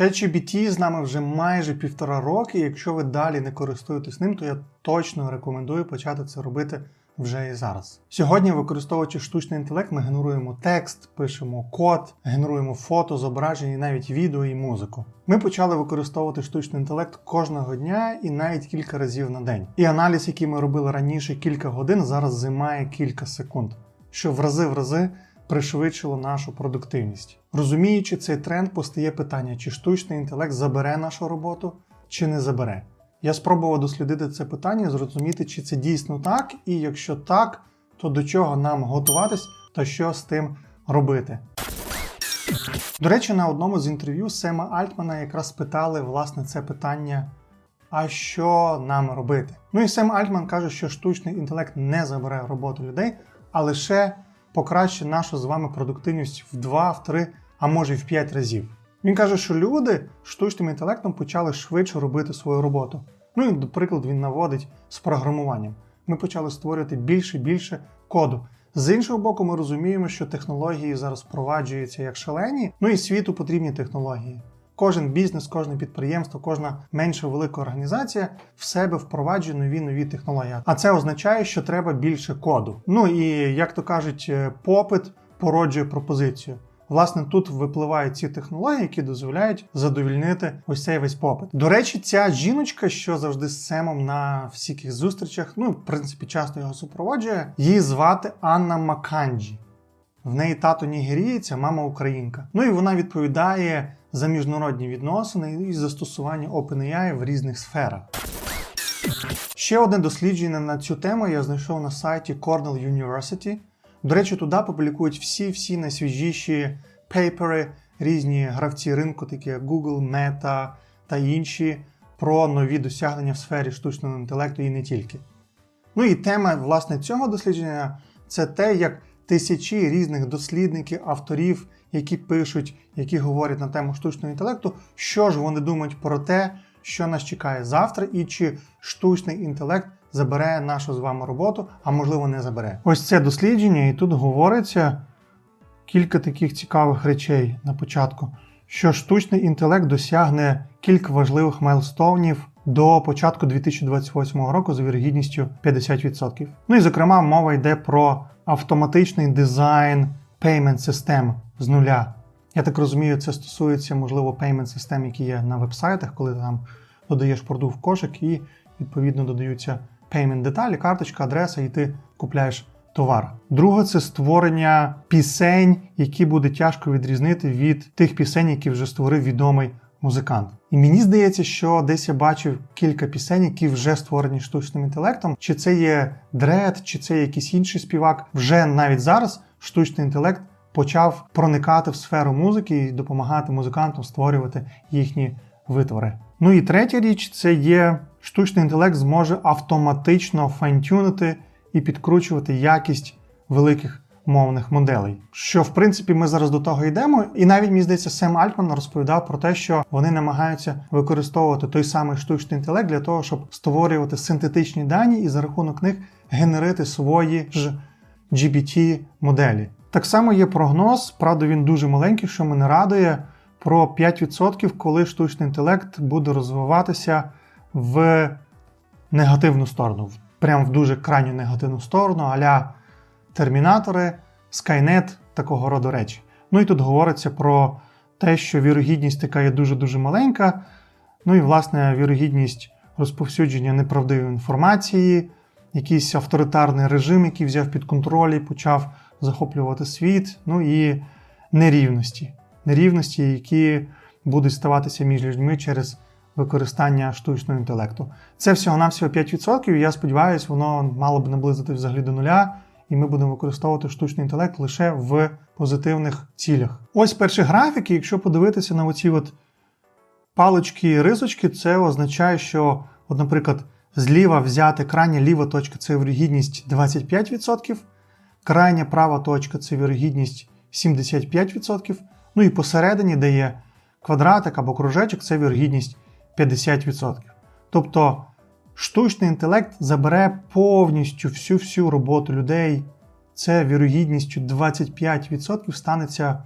ChatGPT з нами вже майже півтора роки. Якщо ви далі не користуєтесь ним, то я точно рекомендую почати це робити вже і зараз. Сьогодні, використовуючи штучний інтелект, ми генеруємо текст, пишемо код, генеруємо фото, зображення, навіть відео і музику. Ми почали використовувати штучний інтелект кожного дня і навіть кілька разів на день. І аналіз, який ми робили раніше кілька годин, зараз займає кілька секунд, що в рази в рази пришвидшило нашу продуктивність. Розуміючи цей тренд, постає питання, чи штучний інтелект забере нашу роботу, чи не забере. Я спробував дослідити це питання, зрозуміти, чи це дійсно так, і якщо так, то до чого нам готуватись та що з тим робити. До речі, на одному з інтерв'ю Сема Альтмана якраз спитали власне це питання. А що нам робити? Ну і Сем Альтман каже, що штучний інтелект не забере роботу людей, а лише покращить нашу з вами продуктивність в 2, в 3, а може й в 5 разів. Він каже, що люди штучним інтелектом почали швидше робити свою роботу. Ну і, до прикладу, він наводить з програмуванням. Ми почали створювати більше і більше коду. З іншого боку, ми розуміємо, що технології зараз впроваджуються як шалені, ну і світу потрібні технології. Кожен бізнес, кожне підприємство, кожна менша велика організація в себе впроваджує нові нові технології. А це означає, що треба більше коду. Ну і як то кажуть, е, попит породжує пропозицію. Власне, тут випливають ці технології, які дозволяють задовільнити ось цей весь попит. До речі, ця жіночка, що завжди з Семом на всіх зустрічах, ну в принципі, часто його супроводжує, її звати Анна Маканджі. В неї тато нігерієць, а мама українка. Ну і вона відповідає за міжнародні відносини і застосування OpenAI в різних сферах. Ще одне дослідження на цю тему я знайшов на сайті Cornell University. До речі, туди публікують всі-всі найсвіжіші пейпери, різні гравці ринку, такі як Google, Meta та інші, про нові досягнення в сфері штучного інтелекту і не тільки. Ну і тема власне цього дослідження це те, як тисячі різних дослідників, авторів, які пишуть, які говорять на тему штучного інтелекту, що ж вони думають про те, що нас чекає завтра, і чи штучний інтелект забере нашу з вами роботу, а можливо не забере. Ось це дослідження, і тут говориться кілька таких цікавих речей на початку, що штучний інтелект досягне кілька важливих майлстоунів до початку 2028 року з вірогідністю 50%. Ну і зокрема, мова йде про автоматичний дизайн payment систем з нуля. Я так розумію, це стосується, можливо, payment систем, які є на вебсайтах, коли ти там додаєш продукт в кошик і відповідно додаються payment деталі, карточка, адреса, і ти купляєш товар. Друге це створення пісень, які буде тяжко відрізнити від тих пісень, які вже створив відомий музикант. І мені здається, що десь я бачив кілька пісень, які вже створені штучним інтелектом. Чи це є дред, чи це якийсь інший співак. Вже навіть зараз штучний інтелект почав проникати в сферу музики і допомагати музикантам створювати їхні витвори. Ну і третя річ це є штучний інтелект зможе автоматично файнтюнити і підкручувати якість великих мовних моделей. Що в принципі ми зараз до того йдемо, і навіть мені здається, Сем Альтман розповідав про те, що вони намагаються використовувати той самий штучний інтелект для того, щоб створювати синтетичні дані і за рахунок них генерити свої ж GPT моделі. Так само є прогноз, правда, він дуже маленький, що мене радує про 5%, коли штучний інтелект буде розвиватися в негативну сторону, прям в дуже крайню негативну сторону, аля термінатори, Skynet, такого роду речі. Ну і тут говориться про те, що вірогідність така є дуже-дуже маленька. Ну і, власне, вірогідність розповсюдження неправдивої інформації, якийсь авторитарний режим, який взяв під контроль і почав захоплювати світ, ну і нерівності. Нерівності, які будуть ставатися між людьми через використання штучного інтелекту. Це всього-навсього 5%. і Я сподіваюся, воно мало б наблизити взагалі до нуля, і ми будемо використовувати штучний інтелект лише в позитивних цілях. Ось перші графіки, якщо подивитися на оці от палички і рисочки, це означає, що, от, наприклад, зліва взяти крайня ліва точка це вірогідність 25%, крайня права точка це вірогідність 75%. Ну і посередині, де є квадратик або кружечок, це вірогідність 50%. Тобто штучний інтелект забере повністю всю-всю роботу людей. Це вірогідністю 25% станеться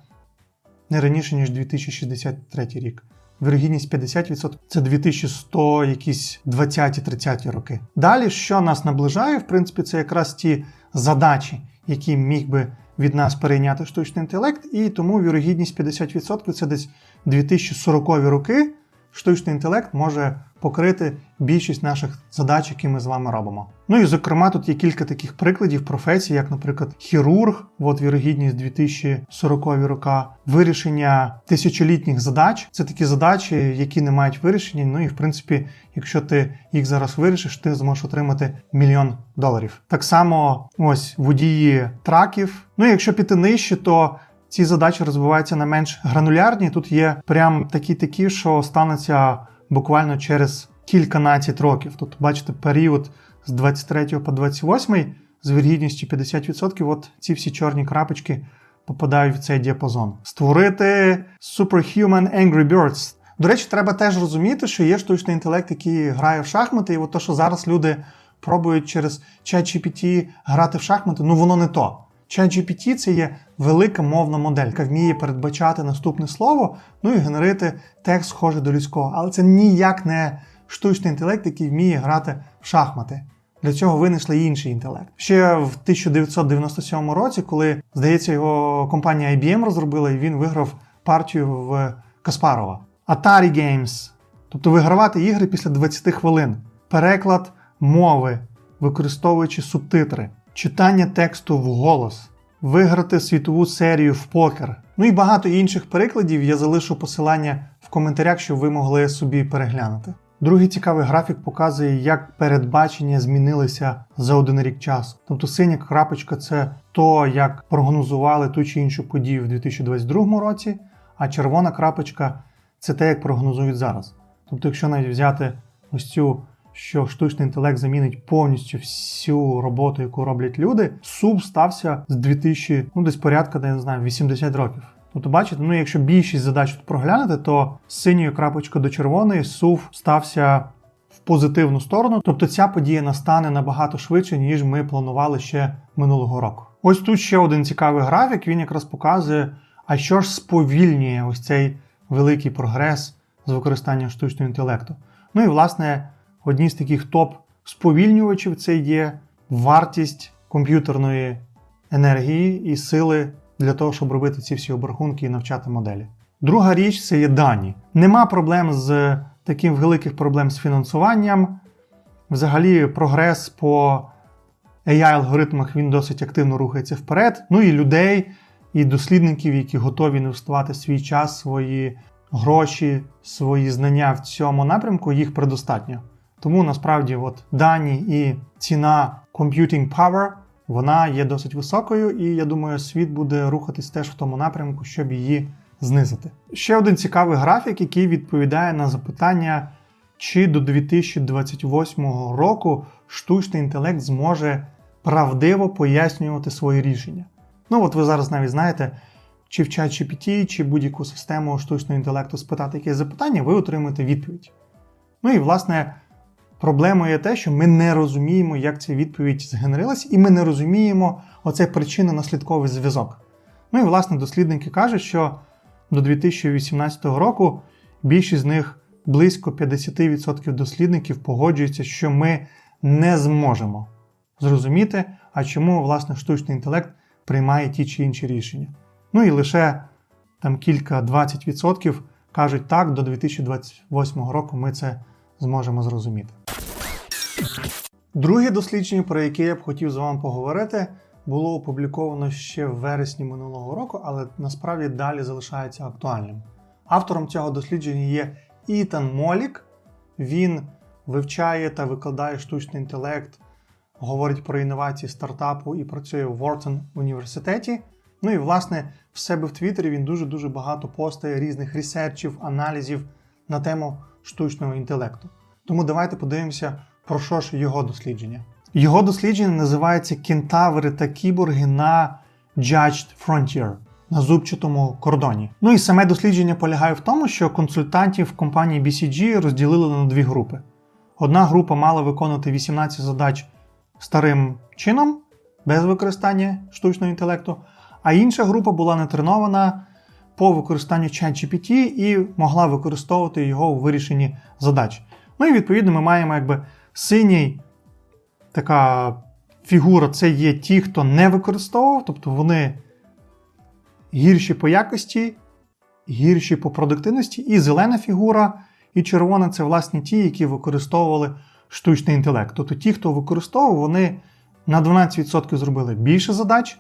не раніше, ніж 2063 рік. вірогідність 50% це 2100, якісь 20-30 роки. Далі, що нас наближає, в принципі, це якраз ті задачі, які міг би від нас перейняти штучний інтелект, і тому вірогідність 50% це десь 2040 роки. Штучний інтелект може покрити більшість наших задач, які ми з вами робимо. Ну і зокрема, тут є кілька таких прикладів професій, як, наприклад, хірург, от вірогідність 2040 рока, вирішення тисячолітніх задач. Це такі задачі, які не мають вирішення. Ну і в принципі, якщо ти їх зараз вирішиш, ти зможеш отримати мільйон доларів. Так само, ось водії траків. Ну якщо піти нижче, то ці задачі розвиваються на менш гранулярні. Тут є прям такі такі, що стануться буквально через кільканадцять років. Тобто, бачите, період з 23 по 28 з віргідністю 50%, от ці всі чорні крапочки попадають в цей діапазон. Створити Superhuman Angry Birds. До речі, треба теж розуміти, що є штучний інтелект, який грає в шахмати, і от то, що зараз люди пробують через ChatGPT грати в шахмати, ну воно не то. ChatGPT – це є велика мовна модель, яка вміє передбачати наступне слово, ну і генерити текст схожий до людського. Але це ніяк не штучний інтелект, який вміє грати в шахмати. Для цього винайшли інший інтелект. Ще в 1997 році, коли, здається, його компанія IBM розробила, і він виграв партію в Каспарова. Atari Games, тобто вигравати ігри після 20 хвилин, переклад мови, використовуючи субтитри, читання тексту вголос, виграти світову серію в покер. Ну і багато інших прикладів я залишу посилання в коментарях, щоб ви могли собі переглянути. Другий цікавий графік показує, як передбачення змінилися за один рік часу. Тобто синя крапочка це то, як прогнозували ту чи іншу подію в 2022 році, а червона крапочка це те, як прогнозують зараз. Тобто, якщо навіть взяти ось цю, що штучний інтелект замінить повністю всю роботу, яку роблять люди, суб стався з 2000, ну десь порядка, я не знаю, 80 років. Тобто, бачите, ну якщо більшість задач тут проглянути, то з синьої крапочки до червоної сув стався в позитивну сторону. Тобто ця подія настане набагато швидше, ніж ми планували ще минулого року. Ось тут ще один цікавий графік. Він якраз показує, а що ж сповільнює ось цей великий прогрес з використанням штучного інтелекту. Ну і власне одні з таких топ-сповільнювачів це є вартість комп'ютерної енергії і сили для того, щоб робити ці всі обрахунки і навчати моделі. Друга річ це є дані. Нема проблем з таким великих проблем з фінансуванням. Взагалі, прогрес по AI-алгоритмах він досить активно рухається вперед. Ну і людей, і дослідників, які готові інвестувати свій час, свої гроші, свої знання в цьому напрямку, їх предостатньо. Тому насправді от дані і ціна computing power вона є досить високою, і я думаю, світ буде рухатись теж в тому напрямку, щоб її знизити. Ще один цікавий графік, який відповідає на запитання, чи до 2028 року штучний інтелект зможе правдиво пояснювати свої рішення. Ну, от ви зараз навіть знаєте, чи в чат GPT, чи будь-яку систему штучного інтелекту спитати якесь запитання, ви отримаєте відповідь. Ну і власне. Проблемою є те, що ми не розуміємо, як ця відповідь згенерилась, і ми не розуміємо оцей причинно-наслідковий зв'язок. Ну і власне дослідники кажуть, що до 2018 року більшість з них близько 50% дослідників погоджуються, що ми не зможемо зрозуміти, а чому власне штучний інтелект приймає ті чи інші рішення. Ну і лише там кілька-20% відсотків кажуть так, до 2028 року ми це зможемо зрозуміти. Друге дослідження, про яке я б хотів з вами поговорити, було опубліковано ще в вересні минулого року, але насправді далі залишається актуальним. Автором цього дослідження є Ітан Молік. Він вивчає та викладає штучний інтелект, говорить про інновації стартапу і працює в Wharton університеті. Ну і, власне, в себе в Твіттері він дуже-дуже багато постає різних ресерчів, аналізів на тему штучного інтелекту. Тому давайте подивимося, про що ж його дослідження. Його дослідження називається Кентаври та кіборги на Judged Frontier на зубчатому кордоні. Ну і саме дослідження полягає в тому, що консультантів компанії BCG розділили на дві групи. Одна група мала виконувати 18 задач старим чином, без використання штучного інтелекту, а інша група була не тренована, по використанню ChatGPT і могла використовувати його у вирішенні задач. Ну і відповідно ми маємо якби синій така фігура це є ті, хто не використовував, тобто вони гірші по якості, гірші по продуктивності, і зелена фігура, і червона це власне ті, які використовували штучний інтелект. Тобто ті, хто використовував, вони на 12% зробили більше задач,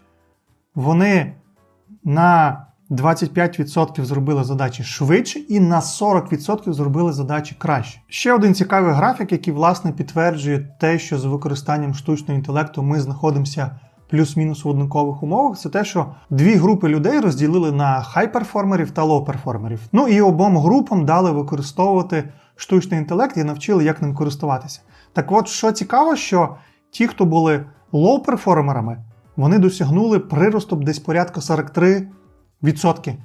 вони на 25% зробили задачі швидше і на 40% зробили задачі краще. Ще один цікавий графік, який власне підтверджує те, що з використанням штучного інтелекту ми знаходимося плюс-мінус в однакових умовах, це те, що дві групи людей розділили на хай-перформерів та лоу-перформерів. Ну і обом групам дали використовувати штучний інтелект і навчили, як ним користуватися. Так от, що цікаво, що ті, хто були лоу-перформерами, вони досягнули приросту десь порядка 43 відсотки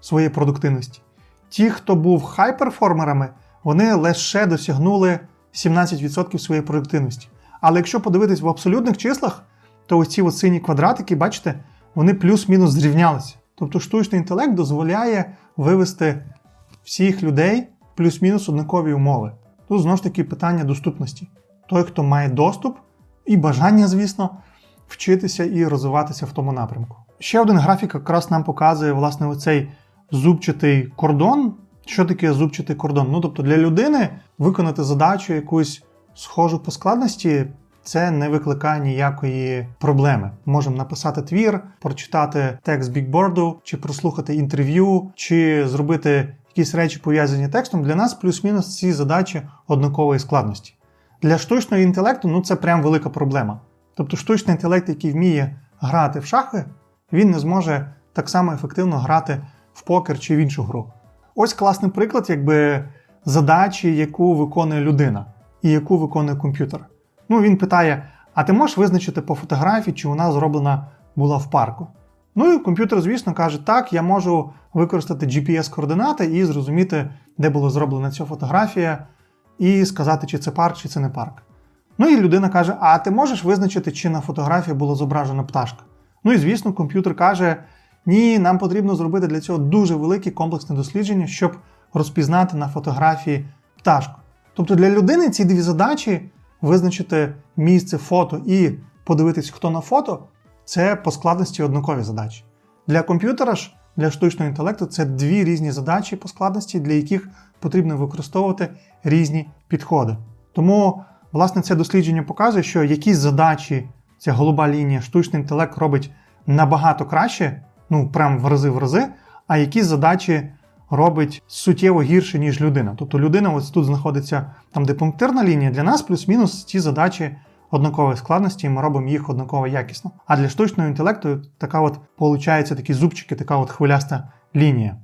своєї продуктивності. Ті, хто був хай-перформерами, вони лише досягнули 17% своєї продуктивності. Але якщо подивитись в абсолютних числах, то ось ці сині квадратики, бачите, вони плюс-мінус зрівнялися. Тобто штучний інтелект дозволяє вивести всіх людей плюс-мінус однакові умови. Тут знову ж таки питання доступності. Той, хто має доступ і бажання, звісно, вчитися і розвиватися в тому напрямку. Ще один графік якраз нам показує власне оцей зубчатий кордон. Що таке зубчатий кордон? Ну тобто для людини виконати задачу якусь схожу по складності. Це не викликає ніякої проблеми. Можемо написати твір, прочитати текст бікборду, чи прослухати інтерв'ю, чи зробити якісь речі пов'язані текстом. Для нас плюс-мінус ці задачі однакової складності. Для штучного інтелекту ну це прям велика проблема. Тобто штучний інтелект, який вміє грати в шахи, він не зможе так само ефективно грати в покер чи в іншу гру. Ось класний приклад, якби задачі, яку виконує людина і яку виконує комп'ютер. Ну, він питає: а ти можеш визначити по фотографії, чи вона зроблена була в парку? Ну і комп'ютер, звісно, каже, так, я можу використати GPS-координати і зрозуміти, де була зроблена ця фотографія, і сказати, чи це парк, чи це не парк. Ну і людина каже: А ти можеш визначити, чи на фотографії була зображена пташка? Ну і звісно, комп'ютер каже: Ні, нам потрібно зробити для цього дуже велике комплексне дослідження, щоб розпізнати на фотографії пташку. Тобто для людини ці дві задачі визначити місце фото і подивитись, хто на фото, це по складності однакові задачі. Для комп'ютера ж, для штучного інтелекту, це дві різні задачі по складності, для яких потрібно використовувати різні підходи. Тому, власне, це дослідження показує, що якісь задачі, ця голуба лінія, штучний інтелект робить набагато краще, ну прям в рази в рази, а якісь задачі робить суттєво гірше, ніж людина. Тобто людина ось тут знаходиться там, де пунктирна лінія, для нас плюс-мінус ці задачі однакової складності, і ми робимо їх однаково якісно. А для штучного інтелекту така от получається такі зубчики, така от хвиляста лінія.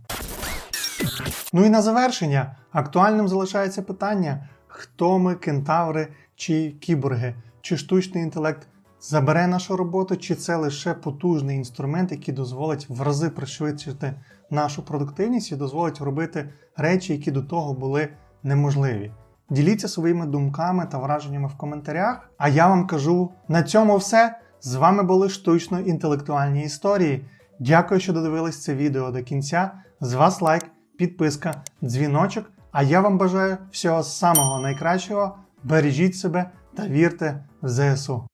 Ну і на завершення актуальним залишається питання: хто ми, кентаври чи кіборги, чи штучний інтелект забере нашу роботу, чи це лише потужний інструмент, який дозволить в рази пришвидшити нашу продуктивність і дозволить робити речі, які до того були неможливі. Діліться своїми думками та враженнями в коментарях. А я вам кажу: на цьому все. З вами були штучно інтелектуальні історії. Дякую, що додивились це відео до кінця. З вас лайк, підписка, дзвіночок. А я вам бажаю всього самого найкращого. Бережіть себе та вірте в ЗСУ.